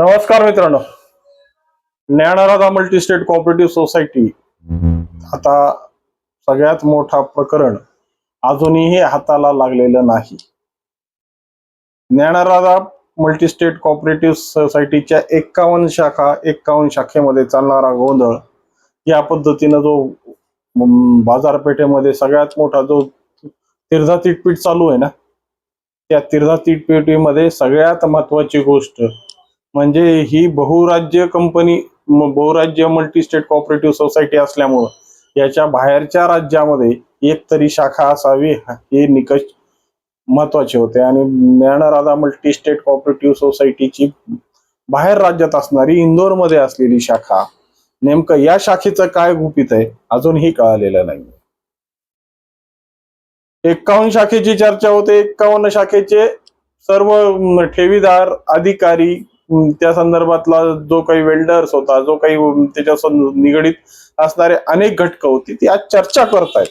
नमस्कार मित्रांनो. Dnyanradha multi-state cooperative society आता सगळ्यात मोठा प्रकरण अजूनही हाताला लागलेलं नाही. ज्ञानराधा मल्टीस्टेट कॉपरेटिव्ह सोसायटीच्या एक्कावन्न शाखा एक्कावन्न शाखेमध्ये चालणारा गोंधळ या पद्धतीनं जो बाजारपेठेमध्ये सगळ्यात मोठा जो तिरधा चालू आहे ना त्या तिरधा तिटपीटीमध्ये सगळ्यात महत्वाची गोष्ट म्हणजे ही बहुराज्य कंपनी बहुराज्य मल्टी स्टेट कॉपरेटिव्ह सोसायटी असल्यामुळं याच्या बाहेरच्या राज्यामध्ये एक तरी शाखा असावी हे निकष महत्त्वाचे होते. आणि ज्ञानराधा मल्टी स्टेट कोऑपरेटिव्ह सोसायटीची बाहेर राज्यात असणारी इंदोरमध्ये असलेली शाखा नेमकं या शाखेचं काय गुपित आहे अजूनही कळालेलं नाही. एक्कावन्न शाखेची चर्चा होते. एक्कावन्न शाखेचे सर्व ठेवीदार अधिकारी त्या संदर्भातला जो काही वेल्डर्स होता जो काही त्याच्या निगडीत असणारे अनेक घटक होती ती आज चर्चा करतायत.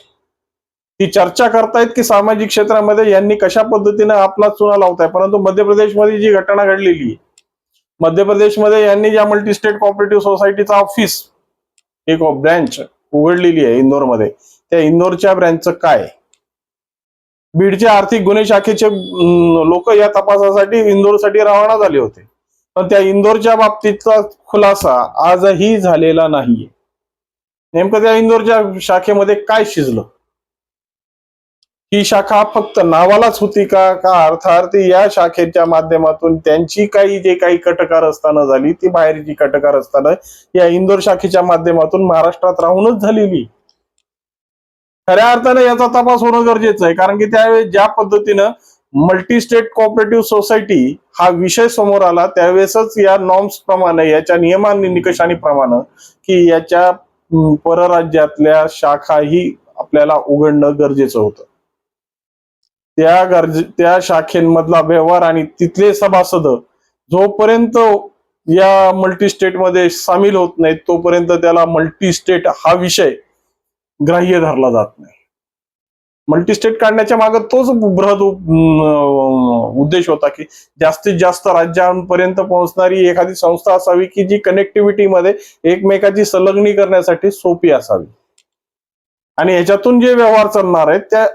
ती चर्चा करतायत की सामाजिक क्षेत्रामध्ये यांनी कशा पद्धतीने आपला चुना लावताय? परंतु मध्य प्रदेशमध्ये जी घटना घडलेली आहे मध्य प्रदेशमध्ये यांनी ज्या मल्टी स्टेट कोऑपरेटिव्ह सोसायटीचा ऑफिस एक ब्रँच उघडलेली आहे इंदोरमध्ये त्या इंदोरच्या ब्रँचचं काय? बीडच्या आर्थिक गुन्हे शाखेचे लोक या तपासासाठी इंदोरसाठी रवाना झाले होते. पण त्या इंदोरच्या बाबतीतचा खुलासा आजही झालेला नाहीये. नेमकं त्या इंदोरच्या शाखेमध्ये काय शिजलं? ही शाखा फक्त नावालाच होती का? का अर्थार्थी या शाखेच्या माध्यमातून त्यांची काही जे काही कटकार असताना झाली ती बाहेरची कटकार असताना या इंदोर शाखेच्या माध्यमातून महाराष्ट्रात राहूनच झालेली. खऱ्या अर्थाने याचा तपास होणं गरजेचं आहे. कारण की त्यावेळेस ज्या पद्धतीनं मल्टी स्टेट कॉपरेटिव्ह सोसायटी हा विषय समोर आला. त्यावेळेसच या नॉर्म्स प्रमाणे याच्या नियमांनी निकषांनी प्रमाणे की याच्या परराज्यातल्या परराज्यातल्या शाखाही आपल्याला उघडणं गरजेचं होतं. त्या गरजे त्या शाखेमधला व्यवहार आणि तिथले सभासद जोपर्यंत या मल्टी स्टेटमध्ये सामील होत नाहीत तोपर्यंत त्याला मल्टी स्टेट हा विषय ग्राह्य धरला जात नाही. मल्टीस्टेट काढण्याच्या मागे तोच बृहद उद्देश होता की जास्तीत जास्त राज्यांपर्यंत पोहोचणारी एखादी संस्था असावी की जी कनेक्टिव्हिटी मध्ये एकमेकाची संलग्नी करण्यासाठी सोपी असावी. आणि याच्यातून जे व्यवहार चालणार आहेत त्या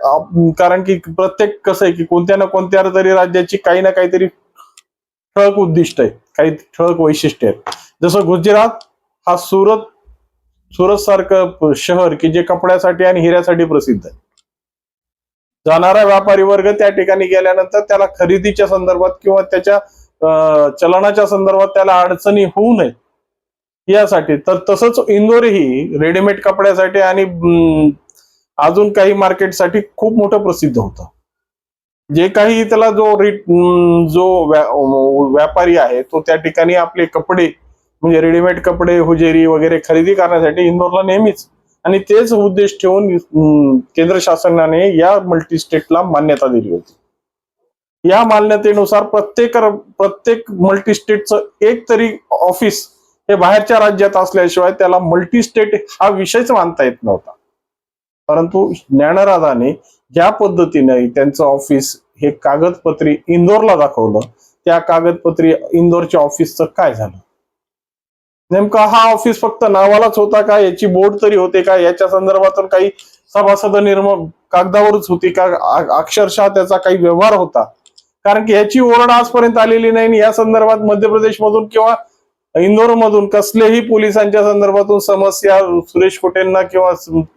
कारण की प्रत्येक कसं आहे की कोणत्या ना कोणत्या तरी राज्याची काही ना काहीतरी ठळक उद्दिष्ट आहेत काही ठळक वैशिष्ट्य आहेत. जसं गुजरात हा सुरत सुरत सारखं शहर की जे कपड्यासाठी आणि हिऱ्यासाठी प्रसिद्ध आहे. जाणारा व्यापारी वर्ग त्या ठिकाणी गेल्यानंतर त्याला खरेदीच्या संदर्भात किंवा त्याच्या चलनाच्या संदर्भात त्याला अडचणी होऊ नयेत यासाठी. तर तसंच इंदोरही रेडीमेड कपड्यासाठी आणि अजून काही मार्केटसाठी खूप मोठं प्रसिद्ध होतं. जे काही त्याला जो रि- जो व्यापारी आहे तो त्या ठिकाणी आपले कपडे म्हणजे रेडीमेड कपडे हुजेरी वगैरे खरेदी करण्यासाठी इंदोरला नेहमीच आणि तेच उद्देश ठेवून केंद्र शासनाने या मल्टी स्टेटला मान्यता दिली होती. या मान्यतेनुसार प्रत्येक प्रत्येक मल्टी स्टेटचं एक तरी ऑफिस हे बाहेरच्या राज्यात असल्याशिवाय त्याला मल्टी स्टेट हा विषयच मानता येत नव्हता. परंतु ज्ञानराधाने ज्या पद्धतीने त्यांचं ऑफिस हे कागदपत्री इंदोरला दाखवलं त्या कागदपत्री इंदोरच्या ऑफिसचं काय झालं? नेमका हा ऑफिस फक्त नावालाच होता का? याची बोर्ड तरी होते का? याच्या संदर्भातून काही सभासद निर्म कागदावरच होती का? अक्षरशः त्याचा काही व्यवहार होता. कारण की याची ओरड आजपर्यंत आलेली नाही आणि या संदर्भात मध्य प्रदेशमधून किंवा इंदोरमधून कसलेही पोलिसांच्या संदर्भातून समस्या सुरेश कोटेंना किंवा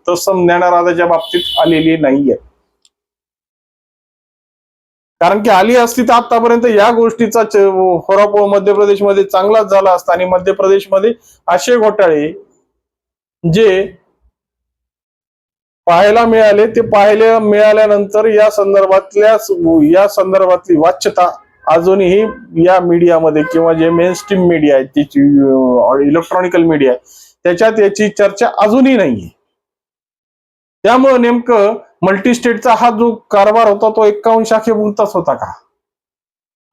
तत्सम ज्ञानराधाच्या बाबतीत आलेली नाहीये. कारण की आली असती तर आतापर्यंत या गोष्टीचा हो, होरापोळ मध्य प्रदेशमध्ये चांगलाच झाला असता. आणि मध्य प्रदेशमध्ये असे घोटाळे जे पाहायला मिळाले ते पाहायला मिळाल्यानंतर या संदर्भातल्या या संदर्भातली वाच्यता अजूनही या मीडियामध्ये किंवा जे मेन स्ट्रीम मीडिया आहे त्याची इलेक्ट्रॉनिकल मीडिया आहे त्याच्यात याची चर्चा अजूनही नाहीये. त्यामुळं नेमकं मल्टीस्टेटचा हा जो कारभार होता तो एक्कावन्न शाखेपुरताच होता का?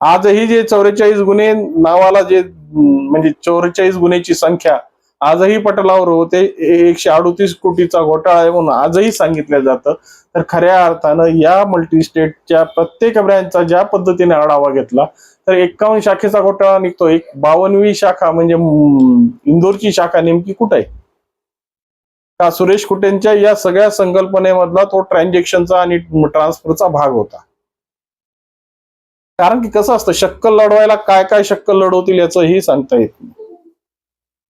आजही जे चौवेचाळीस गुन्हे नावाला जे म्हणजे चौवेचाळीस गुन्ह्याची संख्या आजही पटलावर होते. एकशे अडोतीस कोटीचा घोटाळा आहे म्हणून आजही सांगितलं जातं. तर खऱ्या अर्थानं या मल्टीस्टेटच्या प्रत्येक ब्रँचचा ज्या पद्धतीने आढावा घेतला तर एक्कावन्न शाखेचा घोटाळा निघतो. एक बावनवी शाखा म्हणजे इंदोरची शाखा नेमकी कुठे आहे? का सुरेश कुटेंच्या या सगळ्या संकल्पनेमधला तो ट्रान्झॅक्शनचा आणि ट्रान्सफरचा भाग होता. कारण की कसं असतं शक्कल लढवायला काय काय शक्कल लढवतील याचंही सांगता येत नाही.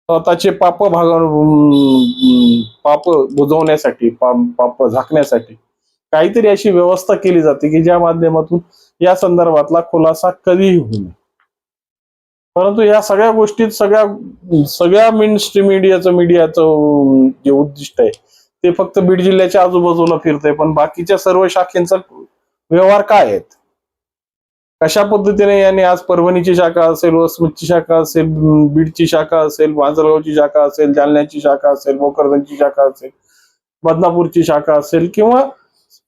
स्वतःचे पाप भाग पाप बुजवण्यासाठी पाप पाप झाकण्यासाठी काहीतरी अशी व्यवस्था केली जाते की ज्या माध्यमातून या संदर्भातला खुलासा कधीही होऊ नये. परंतु या सगळ्या गोष्टीत सगळ्या सगळ्या मेन स्ट्रीम मीडियाचं मीडियाचं जे उद्दिष्ट आहे ते फक्त बीड जिल्ह्याच्या आजूबाजूला फिरतंय पण बाकीच्या सर्व शाखेंचा व्यवहार काय आहेत? कशा पद्धतीने यांनी आज परभणीची शाखा असेल वसमतची शाखा असेल बीडची शाखा असेल मांजरगावची शाखा असेल जालन्याची शाखा असेल भोकरदनची शाखा असेल बदनापूरची शाखा असेल किंवा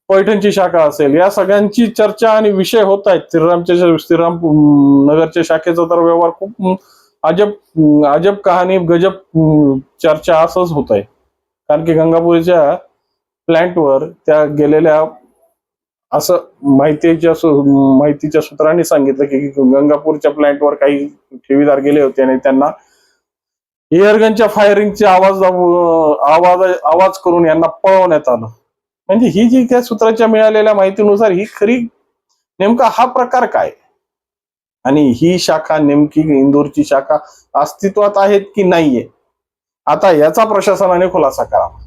पैठणची शाखा असेल या सगळ्यांची चर्चा आणि विषय होत आहेत. श्रीरामच्या श्रीराम नगरच्या शाखेचा तर व्यवहार खूप अजब अजब कहाणी गजब चर्चा असंच होत आहे. कारण की गंगापूरच्या प्लॅन्टवर त्या गेलेल्या असं माहितीच्या माहितीच्या सूत्रांनी सांगितलं की गंगापूरच्या प्लॅन्टवर काही ठेवीदार गेले होते आणि त्यांना एअरगनच्या फायरिंगचे आवाज आवाज आवाज करून यांना पळवण्यात आलं. म्हणजे ही जी त्या सूत्राच्या मिळालेल्या माहितीनुसार ही खरी नेमका हा प्रकार काय? आणि ही शाखा नेमकी इंदूरची शाखा अस्तित्वात आहेत की नाहीये? आता याचा प्रशासनाने खुलासा करावा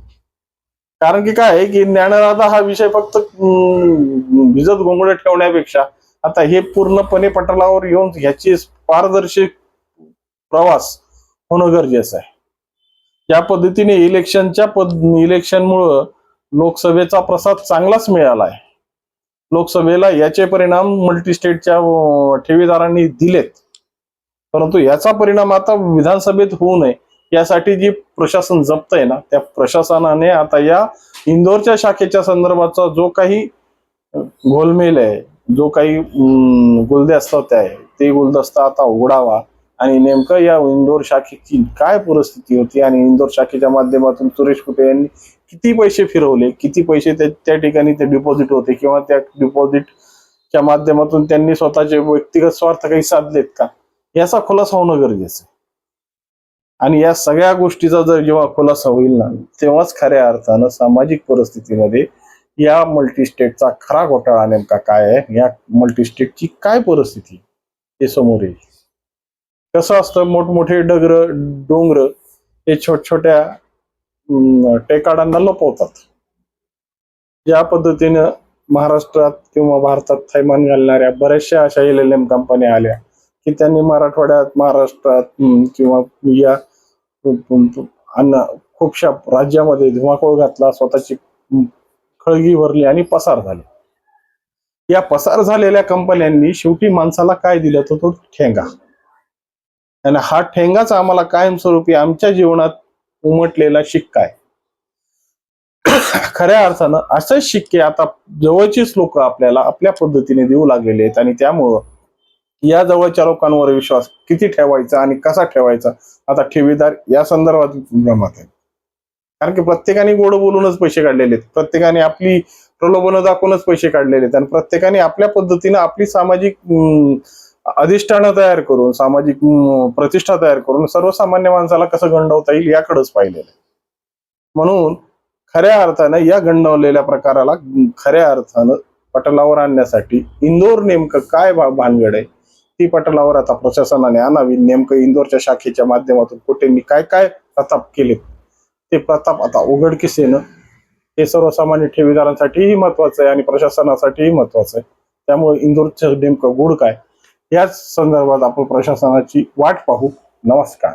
कारण की काय आहे की ज्ञानराधा हा विषय फक्त भिजत गोंगडे ठेवण्यापेक्षा आता हे पूर्णपणे पटलावर येऊन ह्याची पारदर्शी प्रवास होणं गरजेचं आहे. या पद्धतीने इलेक्शनच्या पद इलेक्शनमुळं लोकसभेचा प्रसाद चांगलाच मिळाला आहे लोकसभेला याचे परिणाम मल्टीस्टेटच्या स्टेटच्या ठेवीदारांनी दिलेत. परंतु याचा परिणाम आता विधानसभेत होऊ नये यासाठी जी प्रशासन जपत ना त्या प्रशासनाने आता या इंदोरच्या शाखेच्या संदर्भाचा जो काही गोलमेल घोलमेल आहे जो काही गुलदस्ता आहे ते गुलदस्ता आता उघडावा. आणि नेमकं या इंदोर शाखेची काय परिस्थिती होती आणि इंदोर शाखेच्या माध्यमातून सुरेश कुटे यांनी किती पैसे फिरवले? किती पैसे त्या त्या ठिकाणी ते डिपॉझिट होते किंवा त्या डिपॉझिटच्या माध्यमातून त्यांनी स्वतःचे व्यक्तिगत स्वार्थ काही साधलेत का? याचा खुलासा होणं गरजेचं आहे. आणि या सगळ्या गोष्टीचा जर जेव्हा खुलासा होईल ना तेव्हाच खऱ्या अर्थानं सामाजिक परिस्थितीमध्ये या मल्टीस्टेटचा खरा घोटाळा नेमका काय आहे? या मल्टीस्टेटची काय परिस्थिती हे समोर येईल. कसं असतं मोठमोठे डगर डोंगर हे छोट छोट्या टेकाडांना लपवतात. ज्या पद्धतीनं महाराष्ट्रात किंवा भारतात थैमान घालणाऱ्या बऱ्याचशा अशा एल एल एम कंपन्या आल्या की त्यांनी मराठवाड्यात महाराष्ट्रात किंवा या अन्न खूपशा राज्यामध्ये धुमाकूळ घातला स्वतःची खळगी भरली आणि पसार झाले. या पसार झालेल्या कंपन्यांनी शेवटी माणसाला काय दिलं तर तो ठेंगा. आणि हा ठेंगाच आम्हाला कायमस्वरूपी आमच्या जीवनात उमटलेला शिक्का आहे. खऱ्या अर्थानं असेच शिक्के आता जवळचीच लोक आपल्याला आपल्या पद्धतीने देऊ लागलेले आहेत आणि त्यामुळं या जवळच्या लोकांवर विश्वास किती ठेवायचा आणि कसा ठेवायचा आता ठेवीदार या संदर्भात भ्रमात आहे. कारण की प्रत्येकाने गोड बोलूनच पैसे काढलेले आहेत. प्रत्येकाने आपली प्रलोभनं दाखवूनच पैसे काढलेले आहेत. आणि प्रत्येकाने आपल्या पद्धतीनं आपली सामाजिक अधिष्ठानं तयार करून सामाजिक प्रतिष्ठा तयार करून सर्वसामान्य माणसाला कसं गंडवता येईल याकडेच पाहिलेलं आहे. म्हणून खऱ्या अर्थानं या गंडवलेल्या प्रकाराला खऱ्या अर्थानं पटलावर आणण्यासाठी इंदोर नेमकं काय भानगड आहे ती पटलावर आता प्रशासनाने आणावी. नेमकं इंदोरच्या शाखेच्या माध्यमातून कुठेंनी काय काय प्रताप केले ते प्रताप आता उघडकीस येणं हे सर्वसामान्य ठेवीदारांसाठीही महत्वाचं आहे आणि प्रशासनासाठीही महत्वाचं आहे. त्यामुळे इंदोरचं नेमकं गुड काय? याच संदर्भात आपण प्रशासनाची वाट पाहू. नमस्कार.